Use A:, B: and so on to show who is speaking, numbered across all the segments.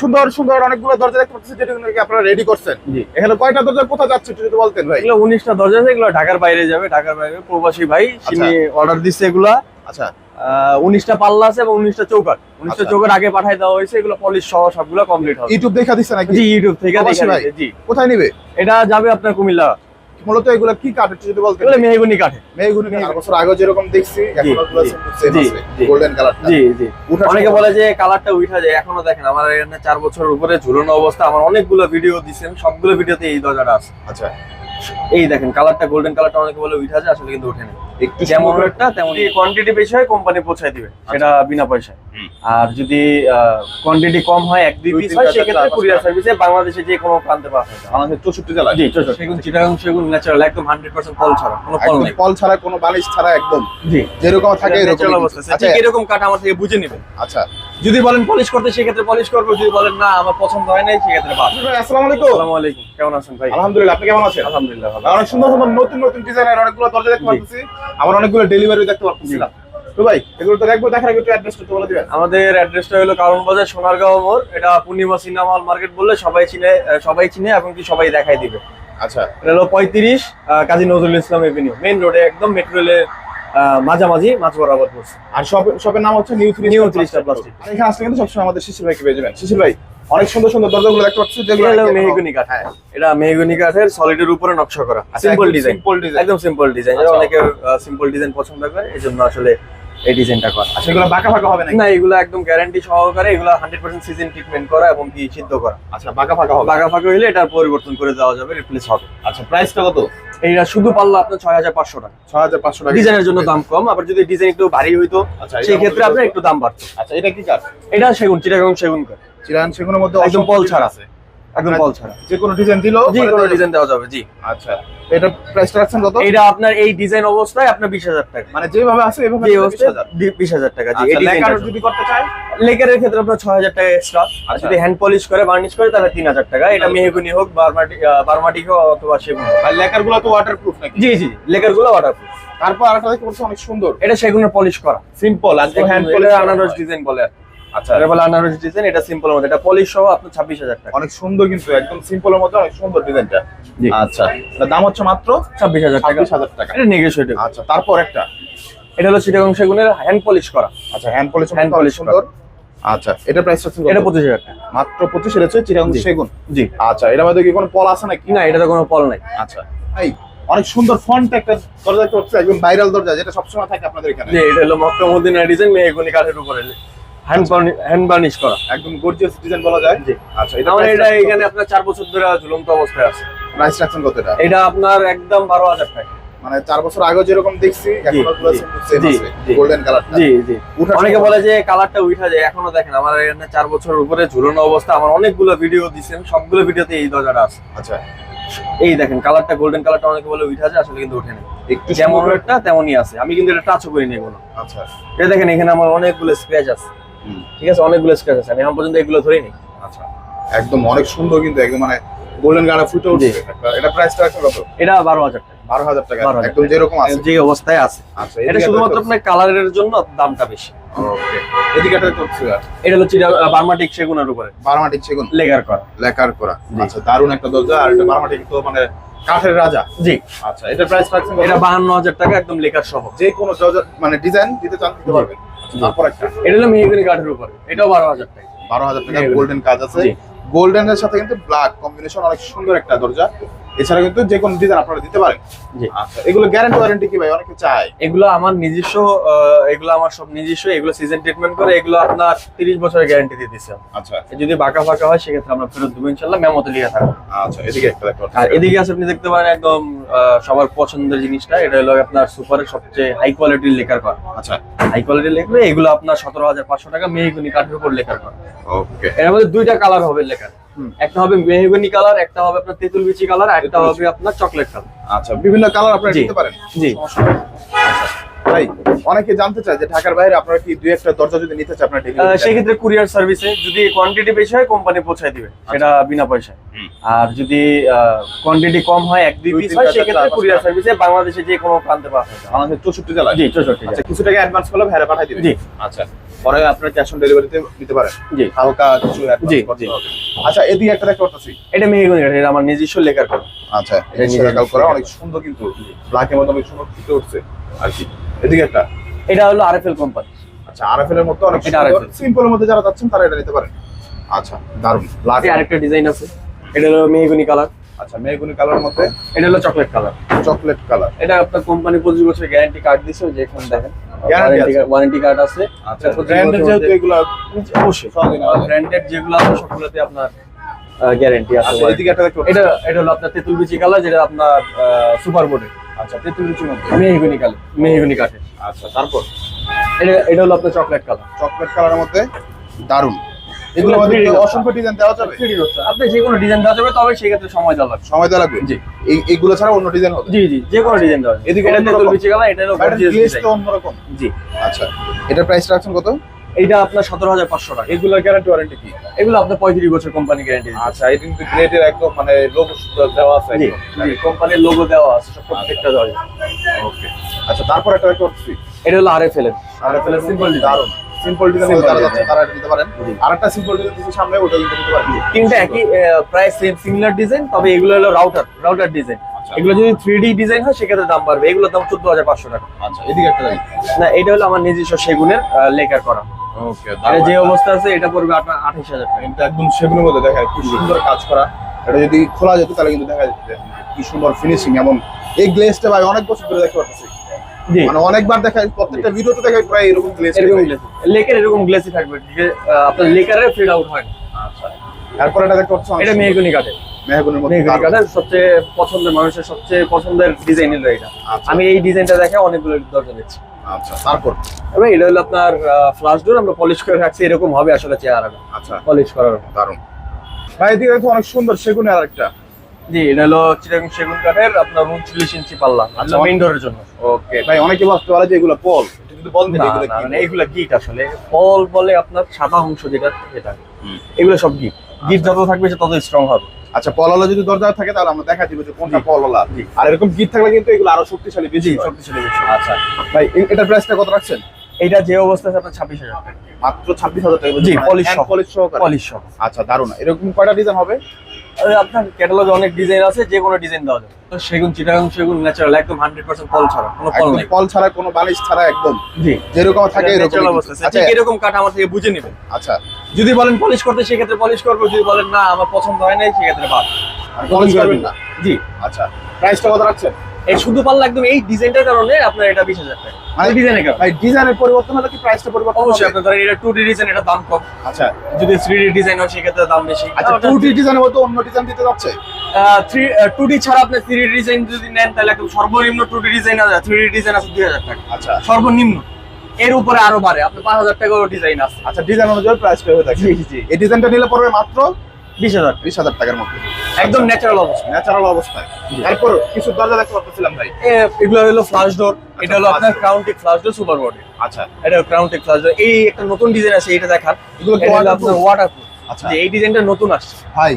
A: সুন্দর সুন্দর অনেকগুলো দরজা দেখতে পাচ্ছি যেটা আপনারা রেডি করছেন। এখানে কয়টা দরজা যাচ্ছে যদি বলতেন ভাই?
B: এগুলো উনিশটা দরজা এগুলো ঢাকার বাইরে যাবে ঢাকার বাইরে প্রবাসী ভাই তিনি অর্ডার দিচ্ছে এগুলা।
A: আচ্ছা।
B: উনিশটা পাল্লা আছে এবং উনিশটা চৌকাট উনিশটা
A: আচ্ছা।
B: চৌকাট আগে পাঠাই দেওয়া হয়েছে এগুলো পলিশ সহ সবগুলো কমপ্লিট হবে।
A: ইউটিউব দেখা দিচ্ছে নাকি?
B: জি ইউটিউব থেকে। জি।
A: কোথায় নিবে?
B: এটা যাবে আপনার কুমিল্লা।
A: মূলত এগুলো কি কাঠ একটু যদি বলতে
B: এগুলো মেহগুনি কাঠে।
A: মেহগুনি বছর আগে যেরকম দেখছি এখন। গোল্ডেন কালার
B: জি জি। অনেকে বলে যে কালারটা উঠা যায় এখনও দেখেন আমার এখানে চার বছর উপরে ঝুলানো অবস্থা আমার অনেকগুলো ভিডিও দিচ্ছেন সবগুলো ভিডিওতে এই দরজাটা আছে।
A: আচ্ছা।
B: এই দেখেন কালারটা গোল্ডেন কালারটা অনেকে বলে উঠা যায় আসলে কিন্তু ওঠে না।
A: একটু
B: যেমন একটা তেমন কোয়ান্টিটি বেশি হয় কোম্পানি পৌঁছায় দিবে সেটা বিনা পয়সায়। আর যদি কোয়ান্টিটি কম হয় এক দুই
A: দুই,
B: পিস হয় সেক্ষেত্রে কুরিয়ার সার্ভিসে বাংলাদেশে যে কোনো প্রান্তে পাওয়া যায়।
A: আমাদের চৌষট্টি জেলায়?
B: জি চলছে সেগুন চিটাগাং সেগুন ন্যাচারাল একদম হান্ড্রেড পার্সেন্ট ফল ছাড়া কোনো ফল নেই।
A: ফল ছাড়া কোনো বালিশ ছাড়া একদম।
B: জি।
A: যেরকম থাকে এরকম
B: অবস্থা।
A: আচ্ছা
B: ঠিক এরকম কাঠ আমার থেকে বুঝে নেবেন
A: আচ্ছা।
B: যদি বলেন পলিশ করতে সেক্ষেত্রে পলিশ করব যদি বলেন না আমার পছন্দ হয় নাই সেক্ষেত্রে বাদ।
A: ভাই, আসসালামু আলাইকুম।
B: আসসালামু আলাইকুম। কেমন আছেন ভাই?
A: আলহামদুলিল্লাহ আপনি কেমন আছেন?
B: আলহামদুলিল্লাহ ভালো
A: অনেক সুন্দর সুন্দর নতুন নতুন ডিজাইনের অনেকগুলো দরজা দেখতে পাচ্ছি আবার অনেকগুলো ডেলিভারি দেখতে পাচ্ছিলাম তো ভাই এগুলো তো দেখব দেখার একটু অ্যাড্রেসটা একটু বলে দিবেন।
B: আমাদের অ্যাড্রেসটা হলো কারণ বাজার সোনারগাঁও মোড়। এটা পূর্ণিমা সিনেমা হল মার্কেট বললে সবাই চিনে সবাই চিনে এবং কি সবাই দেখাই দিবে।
A: আচ্ছা।
B: এটা হলো পঁয়ত্রিশ কাজী নজরুল ইসলাম এভিনিউ মেইন রোডে একদম মেট্রো রেলের আহ, মাঝামাঝি মাঝ বরাবর পড়ছে।
A: আর শপ শপের নাম হচ্ছে new three
B: Three Star Plastic।
A: এখানে আসলে কিন্তু সবসময় আমাদের শিশির ভাইকে পেয়ে যাবেন। শিশির ভাই অনেক সুন্দর সুন্দর দরজাগুলো দেখতে পাচ্ছি যেগুলো
B: এটা হলো মেহগনি কাঠ।
A: হ্যাঁ
B: এটা মেহগনি কাঠের সলিডের উপরে নকশা করা।
A: আচ্ছা,
B: সিম্পল ডিজাইন
A: simple design।
B: একদম সিম্পল ডিজাইন
A: আচ্ছা।
B: অনেকে সিম্পল ডিজাইন পছন্দ করে এই জন্য আসলে এই ডিজাইনটা করা।
A: আচ্ছা এগুলো বাঁকা ফাঁকা হবে
B: না এগুলো একদম গ্যারান্টি সহকারে এগুলো হান্ড্রেড পার্সেন্ট সিজন ট্রিটমেন্ট করা এবং কি সিদ্ধ করা।
A: আচ্ছা বাঁকা ফাঁকা হবে।
B: বাঘা ফাঁকা হইলে এটা পরিবর্তন করে দেওয়া যাবে রিপ্লেস হবে।
A: আচ্ছা প্রাইসটা কত?
B: এইটা শুধু পারল আপনার ছয় হাজার পাঁচশো টাকা।
A: ছয় হাজার পাঁচশো টাকা।
B: ডিজাইনের জন্য দাম কম আবার যদি ডিজাইন একটু ভারী হইতো
A: আচ্ছা,
B: সেই ক্ষেত্রে আপনার একটু দাম বাড়তো।
A: আচ্ছা এটা কি কাঠ?
B: এটা সেগুন চিটাগাং সেগুন কাঠ।
A: চিরান সেগুলোর মধ্যে
B: একদম পল ছাড়া।
A: আছে।
B: একদম পল ছাড়া।
A: যে কোনো ডিজাইন দিলো
B: জি কোনো ডিজাইন দেওয়া যাবে জি।
A: আচ্ছা এটা প্রাইসটা রাখছেন কত?
B: এইটা আপনার এই ডিজাইন অবস্থায় আপনার বিশ হাজার টাকা।
A: মানে যেভাবে আছে এভাবে
B: যে
A: বিশ
B: অবস্থায়
A: হাজার
B: বিশ হাজার টাকা জি
A: আচ্ছা
B: এই
A: লেকার যদি করতে চায়?
B: লেকারের ক্ষেত্রে আপনার ছয় হাজার টাকা এক্সট্রা আর
A: আচ্ছা।
B: যদি হ্যান্ড পলিশ করে বার্নিশ করে তাহলে তিন হাজার টাকা। এটা মেহগুনি হোক বারমাটি বারমাটিক হোক অথবা সেগুন
A: আর লেকারগুলো তো ওয়াটারপ্রুফ নাকি?
B: জি জি লেকারগুলো ওয়াটারপ্রুফ
A: তারপর আরেকটা দেখতে অনেক সুন্দর।
B: এটা সেগুনের পলিশ করা।
A: সিম্পল আর হ্যান্ড
B: হ্যান্ড পলিশ আনারস ডিজাইন বলে আর।
A: আচ্ছা
B: এটা বলে আনারস ডিজাইন এটা মধ্যে। এটা পলিশ সহ আপনার ছাব্বিশ হাজার টাকা।
A: অনেক সুন্দর কিন্তু একদম সিম্পলের মধ্যে অনেক সুন্দর ডিজাইনটা। আচ্ছা এটা দাম হচ্ছে মাত্র
B: ছাব্বিশ হাজার টাকা।
A: ছাব্বিশ হাজার টাকা।
B: এটা
A: আচ্ছা তারপর একটা।
B: এটা হলো চিটাগং সেগুনের হ্যান্ড পলিশ করা।
A: আচ্ছা হ্যান্ড পলিশ
B: Hand polish
A: সুন্দর। আচ্ছা এটা প্রাইস হচ্ছে
B: এটা পঁচিশ হাজার টাকা।
A: মাত্র পঁচিশ এর হচ্ছে চিরাং
B: জি।
A: সেগুন
B: জি।
A: আচ্ছা এটা মধ্যে কি কোনো পল আছে নাকি?
B: না এটাতে কোনো পল নাই।
A: আচ্ছা এই অনেক সুন্দর ফন্ট একটা দরজা একদম ভাইরাল দরজা যেটা সবসময় থাকে আপনাদের এখানে।
B: এটা হলো মক্কামুদ্দিন ডিজাইন মেহগুনি কাঠের উপরে। হ্যান্ড হ্যান্ড বার্নিশ করা।
A: একদম গর্জিয়াস ডিজাইন বলা যায়।
B: জি।
A: আচ্ছা এটা
B: এটা এখানে আপনার চার বছর ধরে ঝুলন্ত অবস্থায় আছে।
A: প্রাইস রাখছেন কত এটা?
B: এটা আপনার একদম বারো হাজার টাকা।
A: মানে চার বছর আগে যেরকম দেখছি এখন
B: জি,
A: সেম আছে গোল্ডেন কালারটা
B: জি জি। অনেকে বলে যে কালারটা উঠা যায় এখনও দেখেন আমার এখানে চার বছর উপরে ঝুলানো অবস্থা আমার অনেকগুলো ভিডিও দিচ্ছেন সবগুলো ভিডিওতে এই দরজাটা আছে।
A: আচ্ছা।
B: এই দেখেন কালারটা গোল্ডেন কালারটা অনেকে বলে উঠা যায় আসলে কিন্তু ওঠে না।
A: একটু
B: যেমন একটা তেমনই আছে। আমি কিন্তু এটা টাচও করিনি এগুলো
A: আচ্ছা।
B: এটা দেখেন এখানে আমার অনেকগুলো স্ক্র্যাচ আছে। ঠিক আছে অনেকগুলো স্ক্র্যাচ আছে। আমি এখন পর্যন্ত এগুলো ধরিনি।
A: আচ্ছা একদম অনেক সুন্দর কিন্তু একদম মানে গোল্ডেন গাড়া ফুটে উঠছে। এটা প্রাইসটা কত?
B: এটা বারো হাজার টাকা।
A: বারো হাজার টাকা। একদম যেরকম আছে।
B: যে অবস্থায় আছে।
A: আচ্ছা
B: এটা শুধুমাত্র আপনার কালারের জন্য দামটা বেশি।
A: ওকে এদিকে একটা করছি
B: এটা হলো চিটা বার্মাটিক সেগুনের উপরে।
A: বারমাটিক সেগুন?
B: লেগার করা।
A: লেকার করা। আচ্ছা দারুণ একটা দরজা। আর এটা বারমাটিক তো মানে কাঠের রাজা।
B: জি।
A: আচ্ছা এটা প্রাইস রাখছেন কত?
B: এটা বাহান্ন হাজার টাকা একদম লেখার সহ।
A: যে কোনো দরজা মানে ডিজাইন দিতে চান দিতে পারবেন। তারপর একটা।
B: এটা হলো মেহগনি কাঠের উপরে। এটাও বারো হাজার টাকা।
A: বারো হাজার টাকা গোল্ডেন কাজ আছে।
B: গোল্ডেন
A: গোল্ডেনের সাথে কিন্তু ব্ল্যাক কম্বিনেশন অনেক সুন্দর একটা দরজা। এছাড়া কিন্তু যে কোনো ডিজাইন আপনারা দিতে পারেন। আচ্ছা এগুলো গ্যারান্টি ওয়ারেন্টি কি ভাই? অনেকে চায়।
B: এগুলো আমার নিজস্ব এগুলো আমার সব নিজস্ব এগুলো সিজন ট্রিটমেন্ট করে এগুলো আপনার তিরিশ বছরের গ্যারান্টি দিয়ে দিচ্ছে
A: আচ্ছা।
B: যদি বাঁকা ফাঁকা হয় সেক্ষেত্রে আমরা ফেরত দেবো ইনশাল্লাহ মেমোতে লিখে থাকব।
A: আচ্ছা এদিকে একটা দেখতে
B: আর এদিকে আছে আপনি দেখতে পারেন একদম সবার পছন্দের জিনিসটা এটা হলো আপনার সুপারের সবচেয়ে হাই কোয়ালিটির লেখার করা।
A: আচ্ছা।
B: হাই কোয়ালিটির লেখবে এগুলো আপনার সতেরো হাজার পাঁচশো টাকা মেহগুনি কাঠের উপর লেখার করা।
A: ওকে
B: এর মধ্যে দুইটা কালার হবে লেখার একটা হবে মেহগুনি কালার একটা হবে আপনার তেঁতুল বিচি কালার আর একটা হবে আপনার চকলেট কালার।
A: আচ্ছা বিভিন্ন কালার আপনারা। দিতে পারেন।
B: জি।
A: আচ্ছা ভাই অনেকে জানতে চায় যে ঢাকার বাইরে আপনারা কি দুই একটা দরজা যদি নিতে আপনারা
B: কুরিয়ার সার্ভিসে যদি কোয়ান্টিটি বেশি হয় কোম্পানি পৌঁছায় দিবে সেটা বিনা পয়সায়। আর যদি কোয়ান্টিটি কম হয় এক দুই পিস হয় সেক্ষেত্রে কুরিয়ার সার্ভিসে বাংলাদেশে যে কোনো প্রান্তে পাওয়া যায়।
A: আমাদের চৌষট্টি জেলায়।
B: জি চৌষট্টি
A: আচ্ছা কিছু টাকা অ্যাডভান্স করলে ভাইরা পাঠিয়ে দিবেন
B: জি।
A: আচ্ছা। পরে আপনার ক্যাশ অন ডেলিভারিতে দিতে পারেন।
B: জি।
A: হালকা কিছু
B: জি, জি।
A: আচ্ছা এদিকে একটা দেখতে পাচ্ছি
B: এটা মেহগনি কাঠ এটা আমার নিজস্ব লেখার করা
A: আচ্ছা
B: এটা
A: এটা
B: নিজের
A: করা অনেক সুন্দর কিন্তু ব্ল্যাকের মধ্যে অনেক সুন্দর ফুটে উঠছে আর কি। এদিকে একটা।
B: এটা হলো আরএফএল কোম্পানি
A: আচ্ছা আরএফএল এর মধ্যে অনেক সুন্দর। সিম্পলের মধ্যে যারা যাচ্ছেন তারা এটা নিতে পারেন। আচ্ছা দারুণ ব্ল্যাক
B: আরেকটা ডিজাইন আছে। এটা হলো মেহগনি কালার
A: আচ্ছা মেহগুনি কালারের মধ্যে
B: এটা হলো চকলেট কালার
A: চকলেট কালার
B: এটা আপনার কোম্পানি পঁচিশ বছর গ্যারান্টি কার্ড দিছে যে এখানে দেখেন? ওয়ারেন্টি কার্ড আছে।
A: আচ্ছা
B: এটা 25
A: ব্র্যান্ডের
B: বছর
A: যেহেতু এগুলো
B: অবশ্যই
A: সহজে নেওয়া যায়।
B: ব্র্যান্ডেড যেগুলো আছে সবগুলোতে আপনার গ্যারান্টি আছে।
A: আচ্ছা একটা
B: এটা এটা হলো আপনার তেঁতুল বিচি কালার যেটা আপনার সুপার
A: আচ্ছা তেঁতুল রুচির মধ্যে।
B: মেহগনি কালার মেহগনি কাঠের।
A: আচ্ছা তারপর?
B: এটা এটা হলো আপনার চকলেট কালার
A: চকলেট কালারের মধ্যে দারুণ মধ্যে অসংখ্য ডিজাইন দেওয়া যাবে।
B: আপনি যে কোনো ডিজাইন দেওয়া যাবে তবে সেই ক্ষেত্রে সময় দেওয়া লাগবে।
A: সময় দেওয়া লাগবে।
B: জি।
A: এইগুলো ছাড়া অন্য ডিজাইন হবে?
B: জি জি যে কোনো ডিজাইন দেওয়া যাবে।
A: এদিকে
B: এটা হলো
A: অন্যরকম
B: জি।
A: আচ্ছা প্রাইস রাখছেন কত?
B: এইটা আপনার সতেরো হাজার পাঁচশো টাকা।
A: এগুলোর গ্যারান্টি ওয়ারেন্টি কি?
B: এগুলো আপনার পঁয়ত্রিশ বছর কোম্পানি গ্যারান্টি
A: আচ্ছা এটা কিন্তু গ্রেডের একদম মানে লোগো দেওয়া আছে
B: কোম্পানির লোগো দেওয়া আছে সব প্রত্যেকটা দেওয়া
A: ওকে আচ্ছা তারপর একটা করছি
B: এটা হলো
A: আর এফএল সিম্পল ডিজাইন দারুণ সিম্পল ডিজাইন তারা নিতে পারেন। আরেকটা সিম্পল ডিজাইন সামনে ওটা নিতে পারেন।
B: তিনটা একই প্রায় সেম সিমিলার ডিজাইন তবে এগুলো হলো রাউটার রাউটার ডিজাইন। এগুলো যদি থ্রি ডি ডিজাইন হয় সেক্ষেত্রে দাম বাড়বে। এগুলোর দাম চোদ্দ হাজার পাঁচশো টাকা।
A: আচ্ছা এদিকে একটা
B: না এটা হলো আমার নিজস্ব সেগুনের লেকার করা।
A: ওকে
B: এটা যে অবস্থা আছে এটা পড়বে আপনার আঠাশ হাজার টাকা।
A: এটা একদম সেগুনের মধ্যে দেখা যায় কি সুন্দর কাজ করা। এটা যদি খোলা যেত তাহলে কিন্তু দেখা যেত কি সুন্দর ফিনিশিং এমন। এই গ্লেজটা ভাই অনেক বছর ধরে দেখতে পাচ্ছি মানে অনেকবার প্রত্যেকটা ভিডিওতে প্রায় এরকম
B: গ্লেসি লেকের এরকম গ্লেসি থাকবে যে আপনার লেকারের ফিড আউট হয়
A: আচ্ছা। তারপর এটা দেখতে পাচ্ছি
B: এটা মেহগুনি কাঠের।
A: মেহগুনের মধ্যে
B: মেহগুনি কাঠের সবচেয়ে পছন্দের মানুষের সবচেয়ে পছন্দের ডিজাইন হলো এটা।
A: আচ্ছা।
B: আমি এই ডিজাইনটা দেখে অনেকগুলো দরজা দিচ্ছি।
A: আচ্ছা তারপর?
B: এবার এটা হলো আপনার ফ্লাশ ডোর আমরা পলিশ করে রাখছি এরকম হবে আসলে চেহারাটা।
A: আচ্ছা।
B: পলিশ করার।
A: দারুণ। ভাই এদিকে অনেক সুন্দর সেগুনের আরেকটা।
B: জি এটা হলো চিটাগাং সেগুন কাঠের আপনার উনচল্লিশ ইঞ্চি পাল্লা।
A: আচ্ছা,
B: মেইন ডোরের জন্য।
A: ওকে ভাই অনেকে ভাবতে পারে যে এগুলো পল কিন্তু বল
B: না, না, না, গিট আসলে। ফল বলে আপনার সাদা অংশ যেটা সেটা। এগুলো সব গিট গিট যত থাকবে সে তত স্ট্রং হবে।
A: আচ্ছা পলালা যদি দরজা থাকে তাহলে আমরা দেখা দিব যে কোনটা
B: জি।
A: আর এরকম গিট থাকলে কিন্তু এগুলো আরও শক্তিশালী বেশি
B: শক্তিশালী বেশি
A: আচ্ছা। ভাই এ- এটার প্রাইসটা কত রাখছেন?
B: এইটা যে অবস্থা আছে আপনার ছাব্বিশ হাজার
A: মাত্র ছাব্বিশ হাজার টাকা
B: জি,
A: পলিশ সহকারে।
B: পলিশ সহ।
A: আচ্ছা দারুণ। এরকম কয়টা ডিজাইন হবে?
B: আপনার ক্যাটালগে অনেক ডিজাইন আছে যে কোনো ডিজাইন দেওয়া যাবে। সেগুন চিটাগাং সেগুন ন্যাচারাল একদম হান্ড্রেড পার্সেন্ট ফল ছাড়া কোনো ফল নেই।
A: ছাড়া কোনো বালিশ ছাড়া একদম।
B: জি।
A: যেরকম থাকে এরকম
B: অবস্থা।
A: আচ্ছা।
B: এরকম কাঠ আমার থেকে বুঝে নেবেন
A: আচ্ছা।
B: যদি বলেন পলিশ করতে সেক্ষেত্রে পলিশ করব যদি বলেন না আমার পছন্দ হয় নাই সেক্ষেত্রে বাদ।
A: করবেন না।
B: জি।
A: আচ্ছা। প্রাইসটা কত রাখছেন?
B: এই শুধু পাল্লা একদম এই ডিজাইনটার কারণে আপনার এটা বিশ হাজার টাকা।
A: মানে
B: ডিজাইনের কারণে।
A: ডিজাইনের পরিবর্তন হলে কি প্রাইসটা পরিবর্তন
B: অবশ্যই আপনার ধরেন এটা টু ডি ডিজাইন এটা দাম কম।
A: আচ্ছা।
B: যদি থ্রি ডি ডিজাইন হয় সেক্ষেত্রে দাম বেশি।
A: আচ্ছা টু ডি ডিজাইনের মতো অন্য ডিজাইন দিতে যাচ্ছে?
B: থ্রি টু ডি ছাড়া আপনি থ্রি ডি ডিজাইন যদি নেন তাহলে একদম সর্বনিম্ন টু ডি ডিজাইন আছে। থ্রি ডি ডিজাইন আছে দুই হাজার টাকা।
A: আচ্ছা।
B: সর্বনিম্ন। এর উপরে আরও বাড়ে। আপনি পাঁচ হাজার টাকারও ডিজাইন আছে।
A: আচ্ছা ডিজাইন অনুযায়ী প্রাইসটা হয়ে থাকে। এই ডিজাইনটা নিলে পড়বে মাত্র
B: বিশ হাজার।
A: বিশ হাজার টাকার মধ্যে
B: একদম ন্যাচারাল অবস্থা।
A: ন্যাচারাল অবস্থায় তারপর কিছু দরজা দেখতে পাচ্ছিলাম ভাই।
B: এগুলো হলো ফ্লাশ ডোর এটা হলো আপনার ক্রাউন্টিক ফ্লাশ ডোর সুপার বডি
A: আচ্ছা।
B: এটা ফ্লাশ ডোর এই একটা নতুন ডিজাইন আছে এটা দেখান।
A: এগুলো কি
B: এটা আপনার ওয়াটারপ্রুফ
A: আচ্ছা।
B: এই ডিজাইনটা নতুন আসছে।
A: ভাই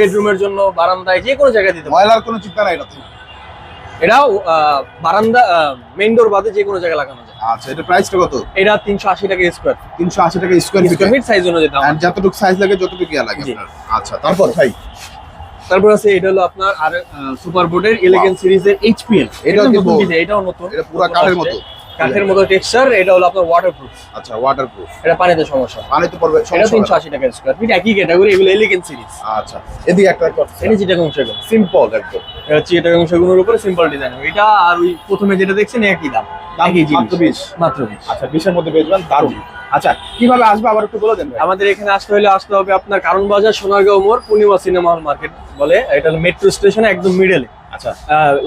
B: বেডরুমের জন্য বারান্দায় যে কোনো জায়গায় দিতে পারেন।
A: ময়লার কোনো চিন্তা নাই
B: আহ, বারান্দা মেইন ডোর বাদে যে কোনো জায়গায় লাগানো যায়।
A: আচ্ছা এটা প্রাইসটা কত?
B: এটা তিনশো আশি টাকা স্কোয়ার
A: তিনশো আশি টাকা স্কোয়ার ফিট
B: ফিট সাইজ অনুযায়ী দাম।
A: আর যতটুকু সাইজ লাগে যতটুকু ইয়া লাগে আপনার। আচ্ছা তারপর ভাই?
B: তারপর আছে এটা হলো আপনার আর সুপার বোর্ডের এলিগেন্ট সিরিজের এইচপিএল
A: এটা
B: নতুন এটা নতুন।
A: এটা পুরা কাঠের মতো।
B: কাঠের মতো টেক্সচার এটা হলো আপনার ওয়াটারপ্রুফ
A: আচ্ছা ওয়াটারপ্রুফ
B: এটা পানিতে সমস্যা।
A: পানিতে পড়বে
B: এটা
A: সমস্যা
B: তিনশো
A: হবে
B: আশি টাকা স্কোয়ার ফিট একই ক্যাটাগরি এগুলো এলিগেন্ট সিরিজ
A: আচ্ছা এদিকে একটা
B: এটা চিটাগাং সেগুন
A: সিম্পল একদম।
B: এটা চিটাগাং সেগুনের উপরে সিম্পল ডিজাইন এটা আর ওই প্রথমে যেটা দেখছেন একই দাম।
A: দাম
B: জিনিস।
A: মাত্র 20
B: মাত্র বিশ।
A: আচ্ছা বিশের মধ্যে বেচবেন দারুণ। আচ্ছা কীভাবে আসবে আবার একটু বলে দেন
B: আমাদের এখানে আসতে হলে আসতে হবে আপনার কারণ বাজার সোনারগাঁও মোড় পূর্ণিমা সিনেমা হল মার্কেট বলে। এটা হলো মেট্রো স্টেশনে একদম মিডলে
A: আচ্ছা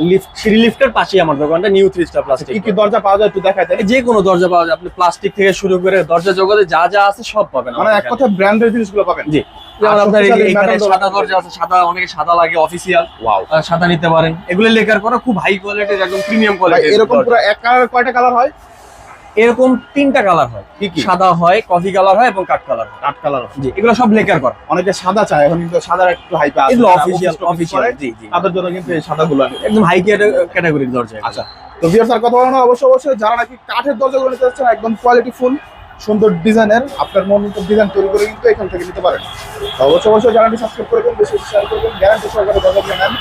B: লিফট সিঁড়ি লিফটের পাশেই আমার দোকানটা নিউ থ্রি স্টার প্লাস্টিক
A: কি কি দরজা পাওয়া যায় একটু দেখায় দেন।
B: যে কোনো দরজা পাওয়া যায় আপনি প্লাস্টিক থেকে শুরু করে দরজা জগতে যা যা আছে সব পাবেন
A: মানে এক। কথা ব্র্যান্ডের জিনিসগুলো পাবেন।
B: জি। যেমন আপনার যে এখানে সাদা
A: দরজা
B: আছে সাদা অনেকে সাদা লাগে অফিসিয়াল সাদা নিতে পারেন। এগুলো লেকার করা খুব হাই কোয়ালিটির একদম প্রিমিয়াম কোয়ালিটি
A: এরকম পুরো এক কালার কয়টা কালার হয়?
B: এরকম তিনটা কালার হয়।
A: কি কি?
B: সাদা হয় কফি কালার হয় এবং কাট কালার
A: কাট কালার
B: জি এগুলো সব লেকার কর।
A: অনেকে সাদা চায় এখন কিন্তু সাদার একটু হাই আছে।
B: এগুলো
A: অফিশিয়াল টফিস
B: জি জি।
A: আপনাদের জন্য কিন্তু এই সাদাগুলো আছে
B: একদম হাই ক্যাটাগরির দরজা
A: আচ্ছা তো ভিউয়ার্স আর কথা বলা না অবশ্যই অবশ্যই। যারা নাকি কাঠের দরজা দরজাগুলো নিতে চাচ্ছেন একদম কোয়ালিটি ফুল সুন্দর ডিজাইনের আপনার মন মতো ডিজাইন তৈরি করে কিন্তু এখান থেকে নিতে পারেন। অবশ্যই অবশ্যই চ্যানেলটি সাবস্ক্রাইব করবেন বেশি শেয়ার করবেন গ্যারান্টি সহকারে দরজা কিনে নেন।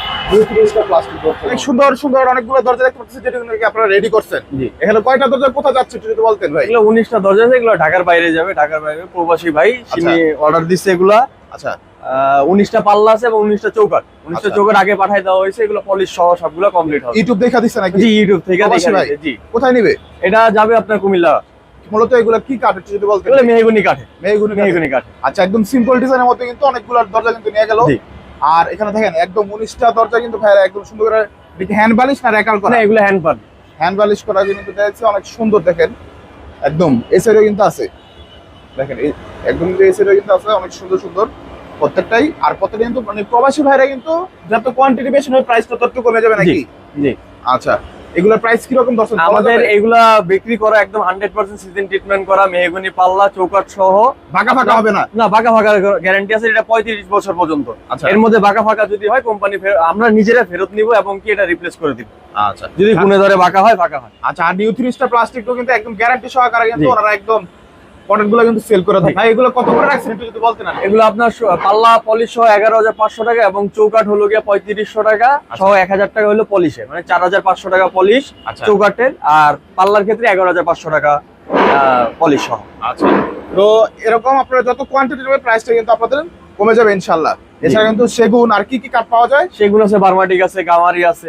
A: প্লাস্টিক অনেক সুন্দর সুন্দর অনেকগুলো দরজা দেখতে পাচ্ছেন যেটা নাকি আপনারা রেডি করছেন।
B: জি।
A: এখানে কয়টা দরজা কোথায় যাচ্ছে একটু যদি বলতেন ভাই?
B: এগুলো উনিশটা দরজা আছে এগুলো ঢাকার বাইরে যাবে ঢাকার বাইরে প্রবাসী ভাই তিনি অর্ডার দিচ্ছে এগুলা।
A: আচ্ছা।
B: উনিশটা পাল্লা আছে এবং উনিশটা চৌকাট উনিশটা
A: আচ্ছা।
B: চৌকাট আগে পাঠাই দেওয়া হয়েছে এগুলো পলিশ সহ সবগুলো কমপ্লিট হবে।
A: ইউটিউব দেখা দিচ্ছে নাকি?
B: জি ইউটিউব থেকে জি।
A: কোথায় নিবে?
B: এটা যাবে আপনার কুমিল্লা।
A: মূলত এগুলো কি কাঠ একটু যদি
B: এগুলো মেহগুনি কাঠে।
A: মেহগুনি
B: মেহগুনি কাঠে।
A: আচ্ছা একদম সিম্পল ডিজাইনের মধ্যে কিন্তু অনেকগুলো দরজা কিন্তু নিয়ে গেল। আর এখানে দেখেন একদম উনিশটা দরজা কিন্তু ভাইরা একদম সুন্দর করে হ্যান্ড বালিশ না রেকাল করা।
B: এগুলো হ্যান্ড পার
A: হ্যান্ড বালিশ করা কিন্তু দেখছি অনেক সুন্দর দেখেন। একদম এই সাইডেও কিন্তু আছে। দেখেন একদম এই সাইডেও কিন্তু আছে অনেক সুন্দর সুন্দর। প্রত্যেকটাই আর প্রত্যেকটা কিন্তু মানে প্রবাসী ভাইরা কিন্তু যত কোয়ান্টিটি বেশি হয় প্রাইস তত কমে যাবে নাকি?
B: জি।
A: আচ্ছা এগুলোর প্রাইস কীরকম দর্শন
B: আমাদের এগুলা বিক্রি করা একদম হান্ড্রেড পার্সেন্ট সিজন ট্রিটমেন্ট করা মেহগনি পাল্লা চৌকাট সহ।
A: ফাঁকা ফাঁকা হবে না?
B: না বাঁকা ফাঁকা গ্যারান্টি আছে এটা পঁয়ত্রিশ বছর পর্যন্ত।
A: আচ্ছা।
B: এর মধ্যে বাঁকা ফাঁকা যদি হয় কোম্পানি আমরা নিজেরা ফেরত নিব এবং কি এটা রিপ্লেস করে দিব।
A: আচ্ছা।
B: যদি গুনে ধরে বাঁকা হয় ফাঁকা হয়।
A: আচ্ছা আর নিউ থ্রিস্টার প্লাস্টিকও কিন্তু একদম গ্যারান্টি সহকারে কিন্তু
B: ওরা
A: ওনারা একদম প্রোডাক্টগুলো কিন্তু সেল করে দেয়। ভাই এগুলো কত করে রাখছেন একটু যদি বলতেন।
B: এগুলো আপনার পাল্লা পলিশ সহ এগারো হাজার পাঁচশো টাকা এবং চৌকাট হলো গিয়ে পঁয়ত্রিশশো টাকা সহ এক হাজার টাকা হলো পলিশে মানে চার হাজার পাঁচশো টাকা পলিশ
A: আচ্ছা।
B: চৌকাটের আর পাল্লার ক্ষেত্রে এগারো হাজার পাঁচশো টাকা পলিশ সহ।
A: আচ্ছা। তো এরকম আপনারা যত কোয়ান্টিটি নেবে প্রাইসটা কিন্তু আপনাদের কমে যাবে ইনশাল্লাহ এছাড়া কিন্তু সেগুন আর কি কি কাঠ পাওয়া যায়?
B: সেগুলো আছে বার্মাটিক আছে গামারি আছে।